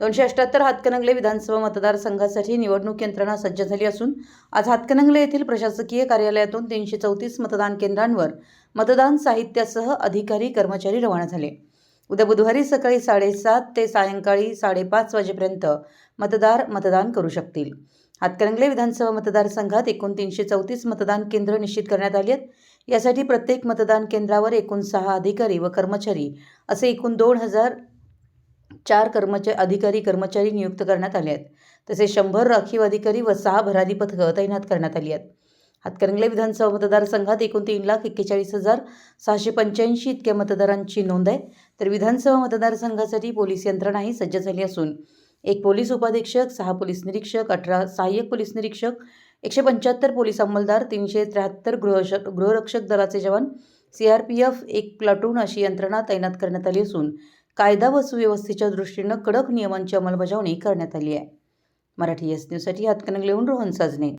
दोनशे अठ्ठ्याहत्तर हातकणंगले विधानसभा मतदारसंघासाठी निवडणूक यंत्रणा सज्ज झाली असून आज हातकणंगले येथील प्रशासकीय कार्यालयातून तीनशे चौतीस मतदान केंद्रांवर मतदान साहित्यासह अधिकारी कर्मचारी रवाना झाले. उद्या बुधवारी सकाळी साडेसात ते सायंकाळी साडेपाच वाजेपर्यंत मतदार मतदान करू शकतील. हातकणंगले विधानसभा मतदारसंघात एकूण तीनशे चौतीस मतदान केंद्र निश्चित करण्यात आली आहेत. यासाठी प्रत्येक मतदान केंद्रावर एकूण सहा अधिकारी व कर्मचारी असे एकूण दोन हजार चार कर्मचारी अधिकारी कर्मचारी नियुक्त करण्यात आले आहेत. तसेच शंभर राखीव अधिकारी व सहा भरारी पथकं तैनात करण्यात आली आहेत. हातकणंगले विधानसभा मतदारसंघात एकूण तीन लाख एक्केचाळीस हजार सहाशे पंच्याऐंशी इतक्या मतदारांची नोंद आहे. तर विधानसभा मतदारसंघासाठी पोलीस यंत्रणाही सज्ज झाली असून एक पोलीस उपाधीक्षक सहा पोलीस निरीक्षक अठरा सहाय्यक पोलीस निरीक्षक एकशे पंच्याहत्तर पोलीस अंमलदार तीनशे त्र्याहत्तर गृह गृहरक्षक दलाचे जवान सी आर पी एफ एक प्लाटून अशी यंत्रणा तैनात करण्यात आली असून कायदा व सुव्यवस्थेच्या दृष्टीनं कडक नियमांची अंमलबजावणी करण्यात आली आहे. मराठी एस न्यूजसाठी हातकणंगलेहून रोहन साजने.